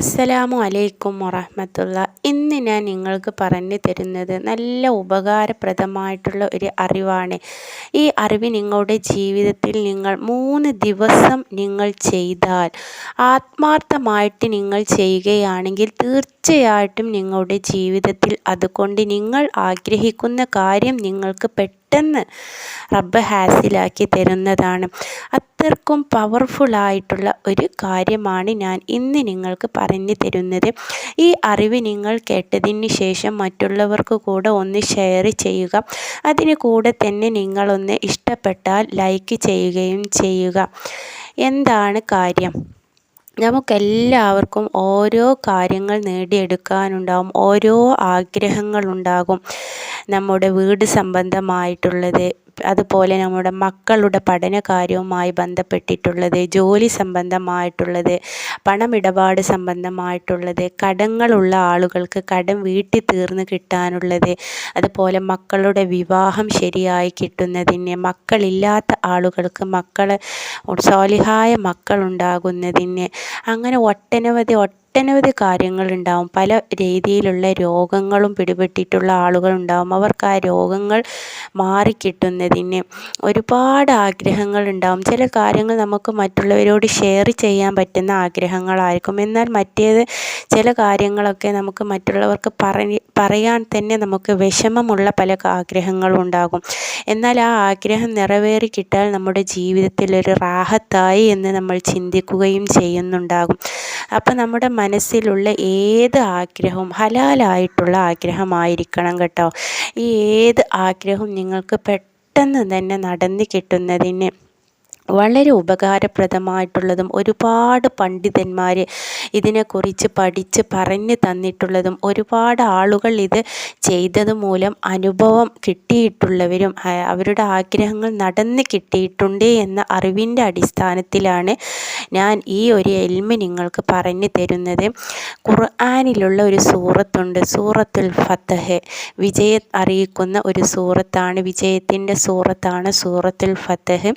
അസ്സലാമു അലൈക്കും വറഹമത്തുള്ള. ഇന്ന് ഞാൻ നിങ്ങൾക്ക് പറഞ്ഞു തരുന്നത് നല്ല ഉപകാരപ്രദമായിട്ടുള്ള ഒരു അറിവാണ്. ഈ അറിവ് നിങ്ങളുടെ ജീവിതത്തിൽ നിങ്ങൾ മൂന്ന് ദിവസം നിങ്ങൾ ചെയ്താൽ ആത്മാർത്ഥമായിട്ട് നിങ്ങൾ ചെയ്യുകയാണെങ്കിൽ തീർച്ചയായിട്ടും നിങ്ങളുടെ ജീവിതത്തിൽ അതുകൊണ്ട് നിങ്ങൾ ആഗ്രഹിക്കുന്ന കാര്യം നിങ്ങൾക്ക് പെട്ടെന്ന് റബ്ബ് ഹാസിലാക്കി തരുന്നതാണ്. അത്രക്കും പവർഫുള്ളായിട്ടുള്ള ഒരു കാര്യമാണ് ഞാൻ ഇന്ന് നിങ്ങൾക്ക് പറഞ്ഞു തരുന്നത്. ഈ അറിവ് നിങ്ങൾ കേട്ടതിന് ശേഷം മറ്റുള്ളവർക്ക് കൂടെ ഒന്ന് ഷെയർ ചെയ്യുക. അതിന് കൂടെ തന്നെ നിങ്ങളൊന്ന് ഇഷ്ടപ്പെട്ടാൽ ലൈക്ക് ചെയ്യുകയും ചെയ്യുക. എന്താണ് കാര്യം? നമുക്കെല്ലാവർക്കും ഓരോ കാര്യങ്ങൾ നേടിയെടുക്കാനുണ്ടാകും ഓരോ ആഗ്രഹങ്ങളുണ്ടാകും നമ്മുടെ വീട് സംബന്ധമായിട്ടുള്ളത്. അതുപോലെ നമ്മുടെ മക്കളുടെ പഠന കാര്യവുമായി ബന്ധപ്പെട്ടിട്ടുള്ളത് ജോലി സംബന്ധമായിട്ടുള്ളത് പണമിടപാട് സംബന്ധമായിട്ടുള്ളത് കടങ്ങളുള്ള ആളുകൾക്ക് കടം വീട്ടി തീർന്ന് കിട്ടാനുള്ളത് അതുപോലെ മക്കളുടെ വിവാഹം ശരിയായി കിട്ടുന്നതിന് മക്കളില്ലാത്ത ആളുകൾക്ക് മക്കളെ സ്വാലിഹായ മക്കളുണ്ടാകുന്നതിന് അങ്ങനെ ഒട്ടനവധി ഒട്ടനവധി കാര്യങ്ങളുണ്ടാവും. പല രീതിയിലുള്ള രോഗങ്ങളും പിടിപെട്ടിട്ടുള്ള ആളുകളുണ്ടാവും. അവർക്ക് ആ രോഗങ്ങൾ മാറിക്കിട്ടുന്നതിന് ഒരുപാട് ആഗ്രഹങ്ങൾ ഉണ്ടാവും ചില കാര്യങ്ങൾ നമുക്ക് മറ്റുള്ളവരോട് ഷെയർ ചെയ്യാൻ പറ്റുന്ന ആഗ്രഹങ്ങളായിരിക്കും. എന്നാൽ മറ്റേത് ചില കാര്യങ്ങളൊക്കെ നമുക്ക് മറ്റുള്ളവർക്ക് പറയാൻ തന്നെ നമുക്ക് വിഷമമുള്ള പല ആഗ്രഹങ്ങളും ഉണ്ടാകും. എന്നാൽ ആ ആഗ്രഹം നിറവേറി കിട്ടാൽ നമ്മുടെ ജീവിതത്തിൽ ഒരു റാഹത്തായി എന്ന് നമ്മൾ ചിന്തിക്കുകയും ചെയ്യുന്നുണ്ടാകും. അപ്പം നമ്മുടെ മനസ്സിലുള്ള ഏത് ആഗ്രഹവും ഹലാലായിട്ടുള്ള ആഗ്രഹമായിരിക്കണം കേട്ടോ. ഈ ഏത് ആഗ്രഹവും നിങ്ങൾക്ക് പെട്ടെന്ന് തന്നെ നടന്നു കിട്ടുന്നതിന് വളരെ ഉപകാരപ്രദമായിട്ടുള്ളതും ഒരുപാട് പണ്ഡിതന്മാർ ഇതിനെക്കുറിച്ച് പഠിച്ച് പറഞ്ഞു തന്നിട്ടുള്ളതും ഒരുപാട് ആളുകൾ ഇത് ചെയ്തത് മൂലം അനുഭവം കിട്ടിയിട്ടുള്ളവരും അവരുടെ ആഗ്രഹങ്ങൾ നടന്ന് കിട്ടിയിട്ടുണ്ട് എന്ന അറിവിന്റെ അടിസ്ഥാനത്തിലാണ് ഞാൻ ഈ ഒരു എൽമ നിങ്ങൾക്ക് പറഞ്ഞു തരുന്നത്. ഖുർആാനിലുള്ള ഒരു സൂറത്തുണ്ട് സൂറത്തുൽ ഫത്തഹ് വിജയം അറിയിക്കുന്ന ഒരു സൂറത്താണ് വിജയത്തിന്റെ സൂറത്താണ് സൂറത്തുൽ ഫത്തഹ്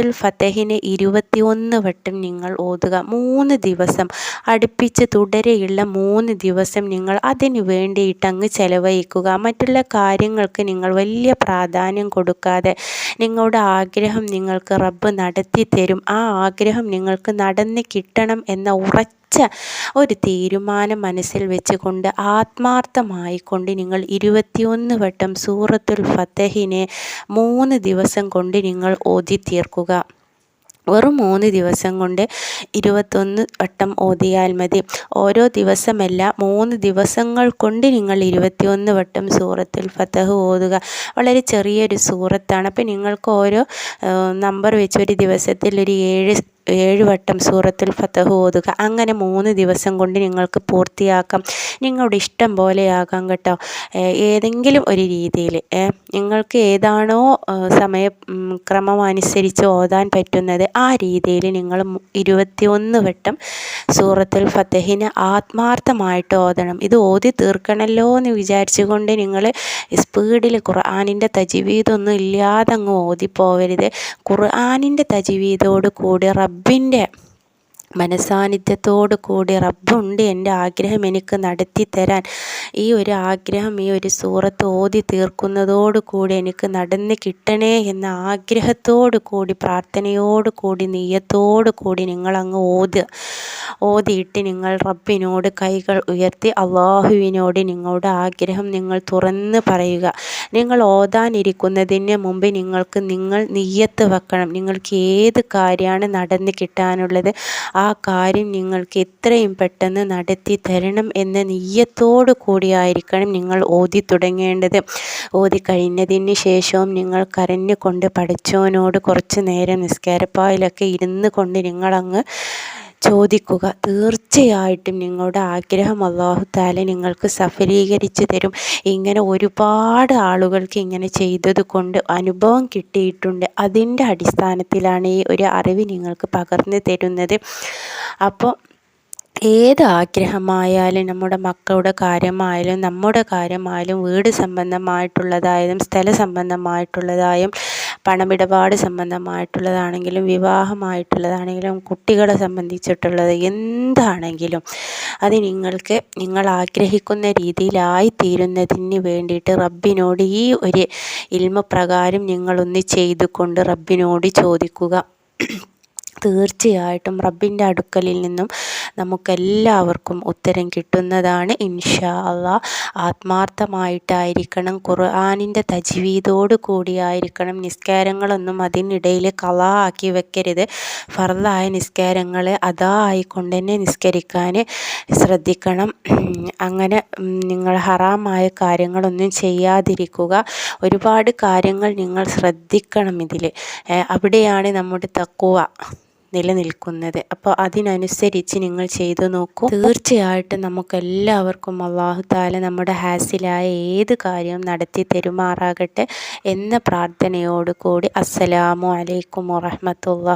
സൂറത്തുൽ ഫത്തഹിനെ ഇരുപത്തിയൊന്ന് വട്ടം നിങ്ങൾ ഓതുക. മൂന്ന് ദിവസം അടുപ്പിച്ച് തുടരെയുള്ള മൂന്ന് ദിവസം നിങ്ങൾ അതിനു വേണ്ടിയിട്ട് അങ്ങ് ചെലവഴിക്കുക. മറ്റുള്ള കാര്യങ്ങൾക്ക് നിങ്ങൾ വലിയ പ്രാധാന്യം കൊടുക്കാതെ നിങ്ങളുടെ ആഗ്രഹം നിങ്ങൾക്ക് റബ്ബ് നടത്തി തരും ആ ആഗ്രഹം നിങ്ങൾക്ക് നടന്ന് കിട്ടണം എന്ന ഉറച്ച ഒരു തീരുമാനം മനസ്സിൽ വെച്ചുകൊണ്ട് ആത്മാർത്ഥമായിക്കൊണ്ട് നിങ്ങൾ ഇരുപത്തിയൊന്ന് വട്ടം സൂറത്തുൽ ഫത്തഹിനെ മൂന്ന് ദിവസം കൊണ്ട് നിങ്ങൾ ഓതി തീർക്കുക. വെറും മൂന്ന് ദിവസം കൊണ്ട് ഇരുപത്തൊന്ന് വട്ടം ഓതിയാൽ മതി. ഓരോ ദിവസമല്ല മൂന്ന് ദിവസങ്ങൾ കൊണ്ട് നിങ്ങൾ ഇരുപത്തിയൊന്ന് വട്ടം സൂറത്തുൽ ഫത്തഹ് ഓതുക. വളരെ ചെറിയൊരു സൂറത്താണ്. അപ്പോൾ നിങ്ങൾക്ക് ഓരോ നമ്പർ വെച്ച് ഒരു ദിവസത്തിൽ ഒരു ഏഴ് ഏഴ് വട്ടം സൂറത്തുൽ ഫത്തഹ് ഓതുക. അങ്ങനെ മൂന്ന് ദിവസം കൊണ്ട് നിങ്ങൾക്ക് പൂർത്തിയാക്കാം. നിങ്ങളുടെ ഇഷ്ടം പോലെയാകാം കേട്ടോ. ഏതെങ്കിലും ഒരു രീതിയിൽ നിങ്ങൾക്ക് ഏതാണോ സമയ ക്രമം അനുസരിച്ച് ഓതാൻ പറ്റുന്നത് ആ രീതിയിൽ നിങ്ങൾ ഇരുപത്തിയൊന്ന് വട്ടം സൂറത്തുൽ ഫത്തഹിനെ ആത്മാർത്ഥമായിട്ട് ഓതണം. ഇത് ഓതി തീർക്കണല്ലോ എന്ന് വിചാരിച്ചുകൊണ്ട് നിങ്ങൾ സ്പീഡിൽ ഖുർആാനിന്റെ തജിവീതൊന്നും ഇല്ലാതെ അങ്ങ് ഓതിപ്പോവരുത്. ഖുർആാനിന്റെ തജിവീദോട് കൂടി റബ്ബിന്റെ മനസാന്നിധ്യത്തോടു കൂടി റബ്ബുണ്ട് എന്റെ ആഗ്രഹം എനിക്ക് നടത്തി തരാൻ. ഈ ഒരു ആഗ്രഹം ഈ ഒരു സൂറത്ത് ഓതി തീർക്കുന്നതോടു കൂടി എനിക്ക് നടന്ന് കിട്ടണേ എന്ന ആഗ്രഹത്തോടു കൂടി പ്രാർത്ഥനയോടു കൂടി നീയത്തോടു കൂടി നിങ്ങളങ്ങ് ഓത്. ഓതിയിട്ട് നിങ്ങൾ റബ്ബിനോട് കൈകൾ ഉയർത്തി അള്ളാഹുവിനോട് നിങ്ങളുടെ ആഗ്രഹം നിങ്ങൾ തുറന്ന് പറയുക. നിങ്ങൾ ഓതാനിരിക്കുന്നതിന് മുമ്പ് നിങ്ങൾക്ക് നിങ്ങൾ നെയ്യത്ത് വെക്കണം. നിങ്ങൾക്ക് ഏത് കാര്യമാണ് നടന്ന് കിട്ടാനുള്ളത് ആ കാര്യം നിങ്ങൾക്ക് എത്രയും പെട്ടെന്ന് നടത്തി തരണം എന്ന നെയ്യത്തോടു കൂടിയായിരിക്കണം നിങ്ങൾ ഓതി തുടങ്ങേണ്ടത് ഓതി കഴിഞ്ഞതിന് ശേഷവും നിങ്ങൾ കരഞ്ഞുകൊണ്ട് പഠിച്ചവനോട് കുറച്ച് നേരം നിസ്കാരപ്പായിലൊക്കെ ഇരുന്ന് കൊണ്ട് നിങ്ങളങ്ങ് ചോദിക്കുക. തീർച്ചയായിട്ടും നിങ്ങളുടെ ആഗ്രഹം അള്ളാഹു താല നിങ്ങൾക്ക് സഫലീകരിച്ചു തരും. ഇങ്ങനെ ഒരുപാട് ആളുകൾക്ക് ഇങ്ങനെ ചെയ്തത് കൊണ്ട് അനുഭവം കിട്ടിയിട്ടുണ്ട്. അതിന്റെ അടിസ്ഥാനത്തിലാണ് ഈ ഒരു അറിവ് നിങ്ങൾക്ക് പകർന്നു തരുന്നത്. അപ്പോൾ ഏത് ആഗ്രഹമായാലും നമ്മുടെ മക്കളുടെ കാര്യമായാലും നമ്മുടെ കാര്യമായാലും വീട് സംബന്ധമായിട്ടുള്ളതായാലും സ്ഥല സംബന്ധമായിട്ടുള്ളതായും പണമിടപാട് സംബന്ധമായിട്ടുള്ളതാണെങ്കിലും വിവാഹമായിട്ടുള്ളതാണെങ്കിലും കുട്ടികളെ സംബന്ധിച്ചിട്ടുള്ളത് എന്താണെങ്കിലും അത് നിങ്ങൾക്ക് നിങ്ങൾ ആഗ്രഹിക്കുന്ന രീതിയിലായി തീരുന്നതിന് വേണ്ടിയിട്ട് റബ്ബിനോട് ഈ ഒരു ഇൽമ പ്രകാരം നിങ്ങളൊന്ന് ചെയ്തുകൊണ്ട് റബ്ബിനോട് ചോദിക്കുക. തീർച്ചയായിട്ടും റബ്ബിന്റെ അടുക്കലിൽ നിന്നും നമുക്കെല്ലാവർക്കും ഉത്തരം കിട്ടുന്നതാണ് ഇൻഷാ അള്ളാ ആത്മാർത്ഥമായിട്ടായിരിക്കണം ഖുർആാനിന്റെ തജ്വീദോട് കൂടിയായിരിക്കണം നിസ്കാരങ്ങളൊന്നും അതിനിടയിൽ കള ആക്കി വെക്കരുത്. ഫർദായ നിസ്കാരങ്ങളെ അതാ ആയിക്കൊണ്ട് തന്നെ നിസ്കരിക്കാൻ ശ്രദ്ധിക്കണം. അങ്ങനെ നിങ്ങൾ ഹറാമായ കാര്യങ്ങളൊന്നും ചെയ്യാതിരിക്കുക. ഒരുപാട് കാര്യങ്ങൾ നിങ്ങൾ ശ്രദ്ധിക്കണം ഇതിൽ. അവിടെയാണ് നമ്മുടെ തക്കുവ. നിലനിൽക്കുന്നത്. അപ്പോൾ അതിനനുസരിച്ച് നിങ്ങൾ ചെയ്തു നോക്കൂ. തീർച്ചയായിട്ടും നമുക്കെല്ലാവർക്കും അള്ളാഹു താല നമ്മുടെ ഹാസിലായ ഏത് കാര്യവും നടത്തി തെരുമാറാകട്ടെ എന്ന പ്രാർത്ഥനയോടുകൂടി. അസ്സലാമു അലൈക്കും വറഹമത്തുള്ള